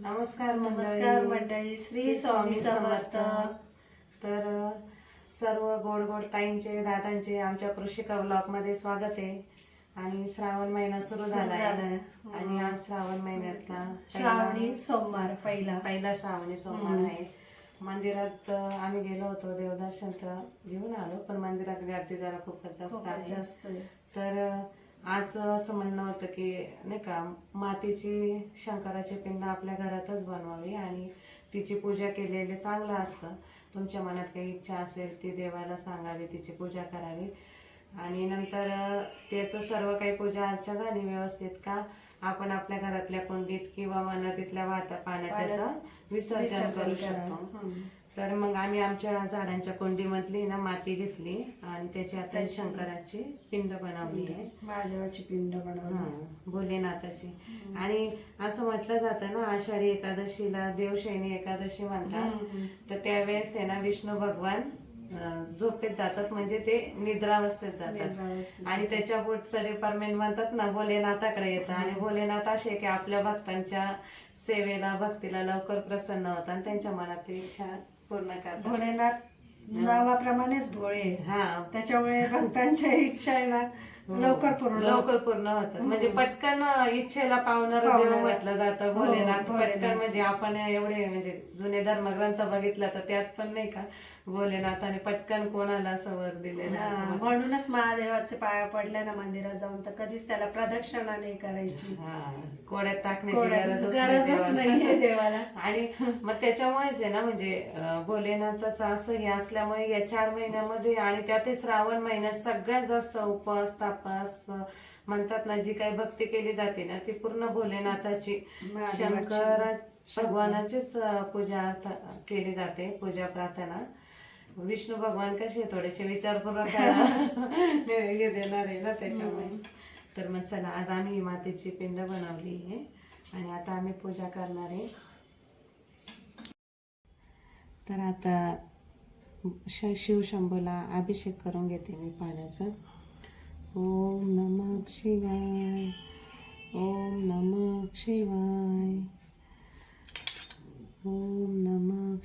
नमस्कार नमस्कार मंडळी. श्री स्वामी समर्थ. तर सर्व गोड गोड ताईंचे दादांचे आमच्या कृषिका ब्लॉगमध्ये स्वागत आहे. आणि श्रावण महिना सुरू झालाय. आणि आज श्रावण महिन्यातला श्रावणी सोमवार पहिला. पहिला श्रावणी सोमवार. आहे. मंदिरात आम्ही गेलो होतो देवदर्शन तर घेऊन आलो पण मंदिरात गर्दी जरा खूपच जास्त आहे. जास्त. तर आज असं म्हणणं होतं की नाही का मातीची शंकराची पिंड आपल्या घरातच बनवावी आणि तिची पूजा केलेली चांगलं असतं तुमच्या मनात काही इच्छा असेल ती देवाला सांगावी तिची पूजा करावी आणि नंतर त्याचं सर्व काही पूजा अर्चा झाली व्यवस्थित का आपण आपल्या घरातल्या कुंडीत किंवा नदीतल्या वाहत्या पाण्यात त्याचं विसर्जन करू. शकतो. तर मग आम्ही आमच्या झाडांच्या कुंडीमधली ना माती घेतली आणि त्याची आता शंकराची पिंड बनवली आहे. महादेवाची पिंड बनवली हा, भोलेनाथाची. आणि असं म्हटलं जातं ना आषाढी एकादशीला देवशैनी एकादशी म्हणतात. तर त्यावेळेस आहे ना विष्णू भगवान झोपेत जातात म्हणजे ते निद्रावस्थेत जातात. आणि त्याच्या पुढचं डिपार्टमेंट म्हणतात ना भोलेनाथाकडे येतं. आणि भोलेनाथ असे की आपल्या भक्तांच्या सेवेला भक्तीला लवकर प्रसन्न होतात आणि त्यांच्या मनातली इच्छा पूर्ण करतात. भोलेनाथ नावाप्रमाणेच भोळे. हा. त्याच्यामुळे भक्तांच्या इच्छा आहे ना लवकर पूर्ण लवकर पूर्ण होतात. म्हणजे पटकन इच्छेला पावणार देव. म्हटलं जातं हो, भोलेनाथ. पटकन म्हणजे आपण एवढे म्हणजे जुने धर्मग्रंथ बघितलं तर त्यात पण नाही का भोलेनाथाने पटकन कोणाला असं वर दिलेलं हा, असं. म्हणूनच महादेवाचे पाया पडले ना मंदिरात जाऊन तर कधीच त्याला प्रदक्षिणा नाही करायची हा कोड्यात टाकण्याची कोड्यात गरजच नाही गरजच देवाला. नाहीये देवाला आणि मग त्याच्यामुळेच आहे ना म्हणजे अं, भोलेनाथाचं असं हे असल्यामुळे या चार महिन्यामध्ये आणि त्यात ते श्रावण महिन्यात सगळ्यात जास्त उपवास तापास अं, म्हणतात ना जी काही भक्ती केली जाते ना ती पूर्ण भोलेनाथाची महादेवाची. शंकर भगवानाचीच पूजा केली जाते पूजा प्रार्थना. विष्णू भगवान कसे थोडेसे विचारपूर्वक हे देणार आहे ना त्याच्यामुळे. तर मग चला आज आम्ही मातेची पिंड बनवली आहे आणि आता आम्ही पूजा करणार आहे. तर आता श शिवशंभूला अभिषेक करून घेते मी पाण्याचा. ओम नमः शिवाय ओम नमः शिवाय.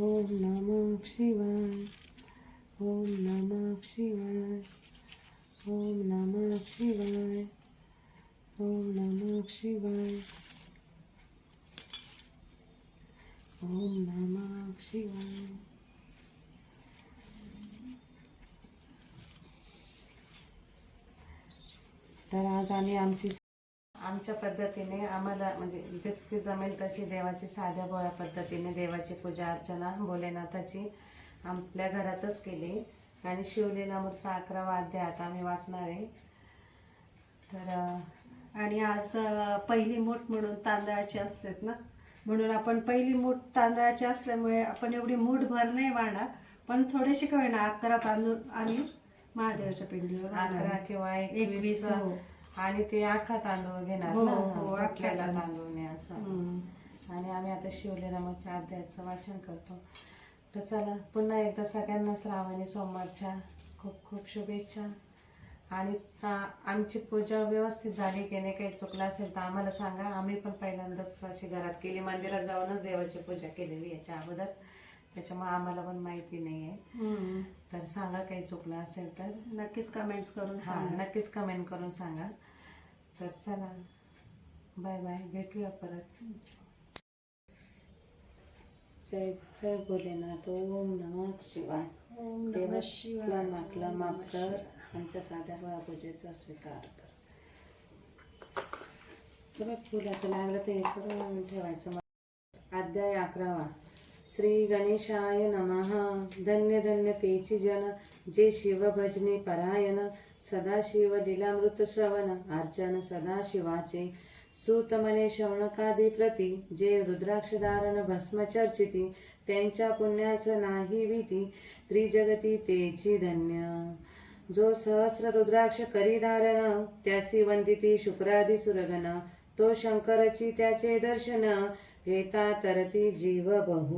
ओम नमः शिवाय ओम नमः शिवाय ओम नमः शिवाय ओम नमः शिवाय ओम नमः शिवाय। तर आज आम्ही आमची आमच्या पद्धतीने आम्हाला म्हणजे जितकी जमेल तशी देवाची साध्या भोळ्या पद्धतीने देवाची पूजा अर्चना भोलेनाथाची आपल्या घरातच केली आणि शिवलीलामूरचा अकरावा अध्याय आता आम्ही वाचणार आहे तर आणि आज पहिली मूठ म्हणून तांदळाची असतात ना म्हणून आपण पहिली मूठ तांदळाची असल्यामुळे आपण एवढी मूठ भर नाही वाढा पण थोडेसे काय ना अकरा तांदूळ आम्ही महादेवाच्या पिंडीवर अकरा. किंवा एकवीस एकवीस हो. आणि ते अख्खा तांदूळ घेणार हो, ना? हो, अख्खा तुटलेला तांदूळ. तांदूळ. नाही असं. हम्म. आणि आम्ही आता शिवलीरामाच्या अध्यायाचं वाचन करतो. तर चला पुन्हा एकदा सगळ्यांना श्रावणी सोमवारच्या खूप खूप शुभेच्छा. आणि आमची पूजा व्यवस्थित झाली की नाही काही चुकलं असेल तर आम्हाला सांगा. आम्ही पण पहिल्यांदाच अशी घरात केली. मंदिरात जाऊनच देवाची पूजा केलेली याच्या अगोदर. त्याच्यामुळे आम्हाला पण माहिती नाही आहे. तर सांगा काही चुकलं असेल तर. नक्कीच कमेंट्स करून हा सांगा. नक्कीच कमेंट करून सांगा. तर चला. बाय बाय भेटूया परत. जय जय भोलेनाथ. ओम नमः शिवाय. ओम नमः देवा शिवाय. मागला माफ नमः कर. आमच्या साध्या बळा पूजेचा स्वीकार कर. तुम्ही फुलाचं लागलं ते करून ठेवायचं. अध्याय अकरावा. श्री गणेशाय नमः। धन्य धन्य तेची जन जे शिव भजने परायण। सदाशिव लीलामृत श्रवण। अर्चन सदाशिवाचे। सूतमने शौनकादी प्रती। जे रुद्राक्ष धारण भस्म चर्चिती त्यांच्या पुण्यास नाही भीती। त्रिजगती तेची धन्य। जो सहस्र रुद्राक्ष करी धारण त्यासी वंदिती शुक्रादी सुरगण। तो शंकरची त्याचे दर्शन हेता तरती जीव बहु